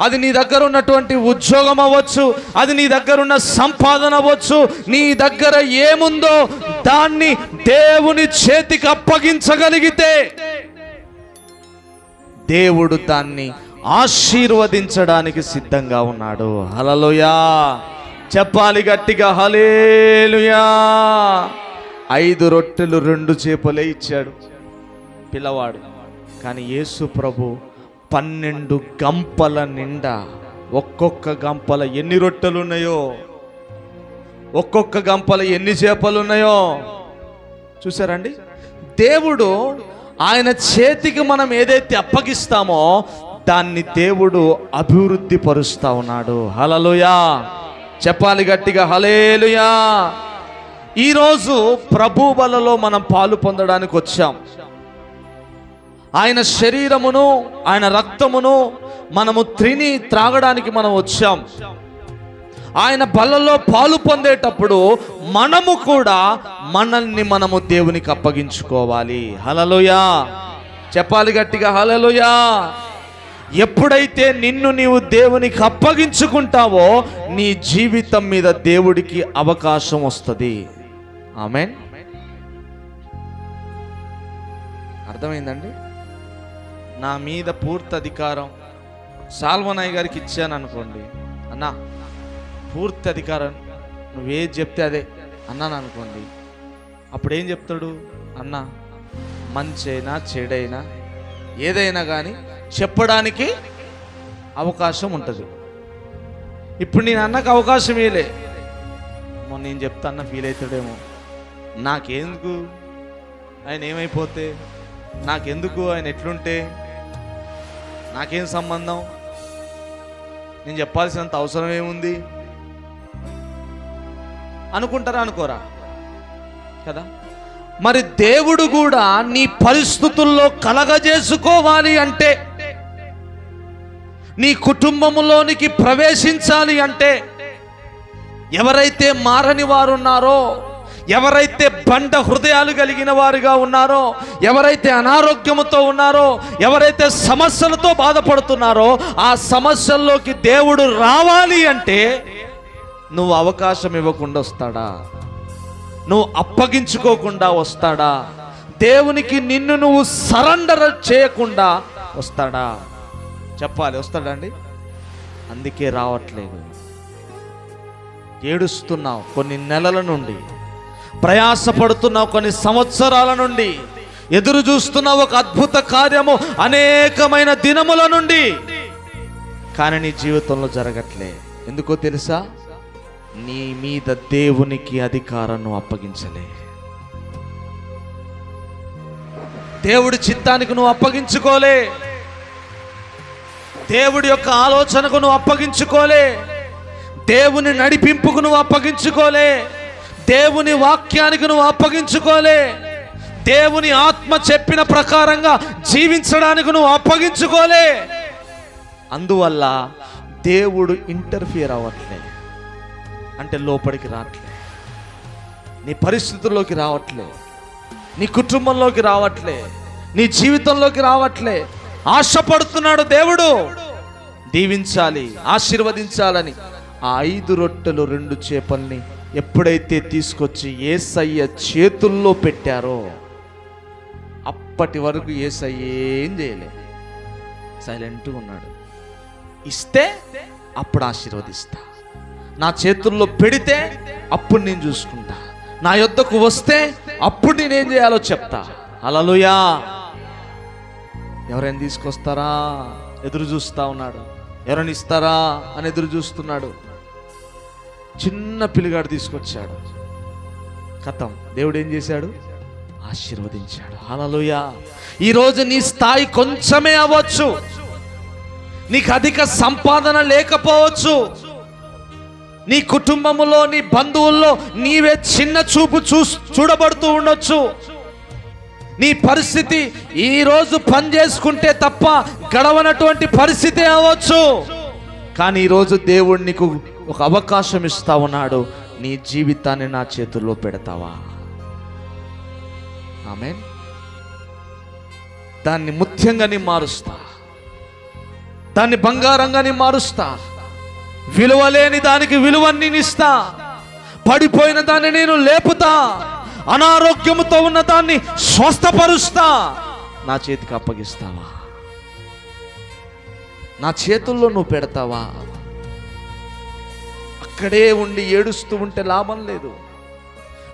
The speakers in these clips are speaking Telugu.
అది నీ దగ్గర ఉన్నటువంటి ఉద్యోగం అవ్వచ్చు అది నీ దగ్గర ఉన్న సంపాదన అవ్వచ్చు నీ దగ్గర ఏముందో దాన్ని దేవుని చేతికి అప్పగించగలిగితే దేవుడు దాన్ని ఆశీర్వదించడానికి సిద్ధంగా ఉన్నాడు. హలలుయా చెప్పాలి గట్టిగా హలేలుయా ఐదు రొట్టెలు రెండు చేపలే ఇచ్చాడు పిల్లవాడు. కానీ యేసు ప్రభు పన్నెండు గంపల నిండా ఒక్కొక్క గంపల ఎన్ని రొట్టెలు ఉన్నాయో ఒక్కొక్క గంపల ఎన్ని చేపలు ఉన్నాయో చూసారండి? దేవుడు ఆయన చేతికి మనం ఏదైతే అప్పగిస్తామో దాన్ని దేవుడు అభివృద్ధి పరుస్తా ఉన్నాడు. హలలుయా చెప్పాలి గట్టిగా హలేలుయా ఈరోజు ప్రభు బలలో మనం పాలు పొందడానికి వచ్చాం. ఆయన శరీరమును ఆయన రక్తమును మనము త్రిని త్రాగడానికి మనం వచ్చాం. ఆయన బలలో పాలు పొందేటప్పుడు మనము కూడా మనల్ని మనము దేవునికి అప్పగించుకోవాలి. హలలుయా చెప్పాలి గట్టిగా హలలుయా ఎప్పుడైతే నిన్ను నీవు దేవునికి అప్పగించుకుంటావో నీ జీవితం మీద దేవుడికి అవకాశం వస్తుంది. ఆమెన్. అర్థమైందండి? నా మీద పూర్తి అధికారం సాల్వనాయ్ గారికి ఇచ్చాను అనుకోండి. అన్నా పూర్తి అధికారం నువ్వేది చెప్తే అదే అన్నాను అనుకోండి. అప్పుడేం చెప్తాడు? అన్న మంచైనా చెడైనా ఏదైనా కానీ చెప్పడానికి అవకాశం ఉంటుంది. ఇప్పుడు నేను అన్నకు అవకాశం ఇయలే మొన్న నేను చెప్తాన్న ఫీల్ అవుతాడేమో. నాకెందుకు? ఆయన ఏమైపోతే? నాకెందుకు? ఆయన ఎట్లుంటే? నాకేం సంబంధం? నేను చెప్పాల్సినంత అవసరం ఏముంది? అనుకుంటారా అనుకోరా? కదా? మరి దేవుడు కూడా నీ పరిస్థితుల్లో కలగజేసుకోవాలి అంటే నీ కుటుంబంలోనికి ప్రవేశించాలి అంటే ఎవరైతే మారని వారున్నారో ఎవరైతే బండ హృదయాలు కలిగిన వారుగా ఉన్నారో ఎవరైతే అనారోగ్యముతో ఉన్నారో ఎవరైతే సమస్యలతో బాధపడుతున్నారో ఆ సమస్యల్లోకి దేవుడు రావాలి అంటే నువ్వు అవకాశం ఇవ్వకుండా వస్తాడా? నువ్వు అప్పగించుకోకుండా వస్తాడా? దేవునికి నిన్ను నువ్వు సరెండర్ చేయకుండా వస్తాడా? చెప్పాలి వస్తాడా అండి? అందుకే రావట్లేదు. ఏడుస్తున్నావు కొన్ని నెలల నుండి. ప్రయాసపడుతున్న కొన్ని సంవత్సరాల నుండి. ఎదురు చూస్తున్న ఒక అద్భుత కార్యము అనేకమైన దినముల నుండి. కానీ నీ జీవితంలో జరగట్లే. ఎందుకో తెలుసా? నీ మీద దేవునికి అధికారం నువ్వు అప్పగించలే. దేవుడి చిత్తానికి నువ్వు అప్పగించుకోలే. దేవుడి యొక్క ఆలోచనకు నువ్వు అప్పగించుకోలే. దేవుని నడిపింపుకు నువ్వు అప్పగించుకోలే. దేవుని వాక్యానికి నువ్వు అప్పగించుకోలే. దేవుని ఆత్మ చెప్పిన ప్రకారంగా జీవించడానికి నువ్వు అప్పగించుకోలే. అందువల్ల దేవుడు ఇంటర్ఫియర్ అవ్వట్లే. అంటే లోపలికి రావట్లే. నీ పరిస్థితుల్లోకి రావట్లే. నీ కుటుంబంలోకి రావట్లే. నీ జీవితంలోకి రావట్లే. ఆశపడుతున్నాడు దేవుడు. దీవించాలి ఆశీర్వదించాలని ఆ ఐదు రొట్టెలు రెండు చేపల్ని ఎప్పుడైతే తీసుకొచ్చి ఏసయ్య చేతుల్లో పెట్టారో అప్పటి వరకు ఏసయ్య ఏం చేయలే. సైలెంట్గా ఉన్నాడు. ఇస్తే అప్పుడు ఆశీర్వదిస్తా. నా చేతుల్లో పెడితే అప్పుడు నేను చూసుకుంటా. నా యొద్దకు వస్తే అప్పుడు నేనేం చేయాలో చెప్తా. అలలుయా ఎవరైనా తీసుకొస్తారా? ఎదురు చూస్తా ఉన్నాడు. ఎవరైనా ఇస్తారా? అని ఎదురు చూస్తున్నాడు. చిన్న పిల్లగాడు తీసుకొచ్చాడు. కథం దేవుడు ఏం చేశాడు? ఆశీర్వదించాడు. హలలుయా ఈరోజు నీ స్థాయి కొంచెమే అవ్వచ్చు. నీకు అధిక సంపాదన లేకపోవచ్చు. నీ కుటుంబములో నీ బంధువుల్లో నీవే చిన్న చూపు చూ చూడబడుతూ ఉండొచ్చు. నీ పరిస్థితి ఈరోజు పని చేసుకుంటే తప్ప గడవనటువంటి పరిస్థితి అవ్వచ్చు. కానీ ఈరోజు దేవుడు నీకు ఒక అవకాశం ఇస్తా ఉన్నాడు నీ జీవితాన్ని నా చేతుల్లో పెడతావా? ఆమె దాన్ని ముఖ్యంగా నీ మారుస్తా. దాన్ని బంగారంగా మారుస్తా. విలువ లేని దానికి విలువని నేను పడిపోయిన దాన్ని నేను లేపుతా. అనారోగ్యముతో ఉన్న దాన్ని స్వస్థపరుస్తా. నా చేతికి అప్పగిస్తావా? నా చేతుల్లో నువ్వు పెడతావా? అక్కడే ఉండి ఏడుస్తూ ఉంటే లాభం లేదు.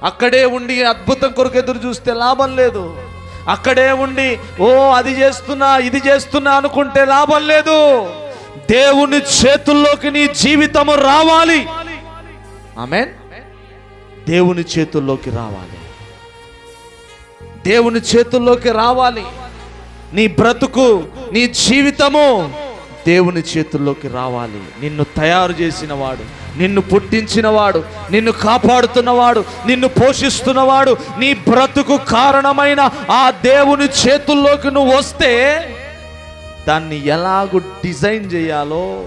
అక్కడే ఉండి అద్భుతం కొరకు ఎదురు చూస్తే లాభం లేదు. అక్కడే ఉండి ఓ అది చేస్తున్నా ఇది చేస్తున్నా అనుకుంటే లాభం లేదు. దేవుని చేతుల్లోకి నీ జీవితము రావాలి. ఆమె దేవుని చేతుల్లోకి రావాలి. దేవుని చేతుల్లోకి రావాలి. నీ బ్రతుకు నీ జీవితము దేవుని చేతుల్లోకి రావాలి. నిన్ను తయారు చేసిన వాడు నిన్ను పుట్టించినవాడు నిన్ను కాపాడుతున్నవాడు నిన్ను పోషిస్తున్నవాడు నీ బ్రతుకు కారణమైన ఆ దేవుని చేతుల్లోకి నువ్వు వస్తే దాన్ని ఎలాగూ డిజైన్ చేయాలో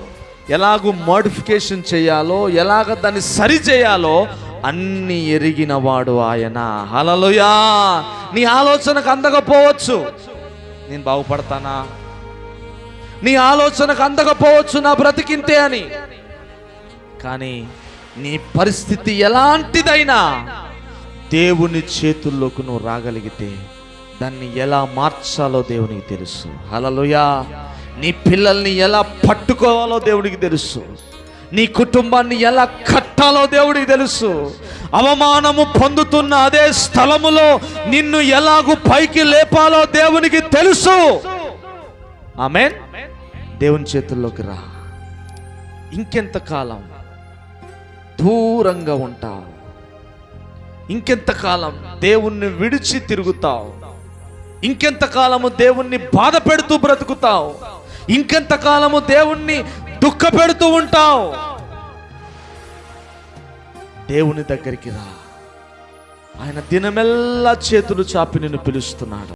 ఎలాగూ మోడిఫికేషన్ చేయాలో ఎలాగ దాన్ని సరి చేయాలో అన్ని ఎరిగినవాడు ఆయన. హలలుయా నీ ఆలోచనకు అందకపోవచ్చు. నేను బాగుపడతానా? నీ ఆలోచనకు అందకపోవచ్చు నా బ్రతికింతే అని. కానీ నీ పరిస్థితి ఎలాంటిదైనా దేవుని చేతుల్లోకి నువ్వు రాగలిగితే దాన్ని ఎలా మార్చాలో దేవునికి తెలుసు. హలలుయా నీ పిల్లల్ని ఎలా పట్టుకోవాలో దేవుడికి తెలుసు. నీ కుటుంబాన్ని ఎలా కట్టాలో దేవుడికి తెలుసు. అవమానము పొందుతున్న అదే స్థలములో నిన్ను ఎలాగూ పైకి లేపాలో దేవునికి తెలుసు. ఆమెన్. దేవుని చేతుల్లోకి రా. ఇంకెంత కాలం దూరంగా ఉంటావు. ఇంకెంతకాలం దేవుణ్ణి విడిచి తిరుగుతావు. ఇంకెంతకాలము దేవుణ్ణి బాధ పెడుతూ బ్రతుకుతావు. ఇంకెంతకాలము దేవుణ్ణి దుఃఖ పెడుతూ ఉంటావు. దేవుని దగ్గరికి రా. ఆయన దినమెల్లా చేతులు చాపి నిన్ను పిలుస్తున్నాడు.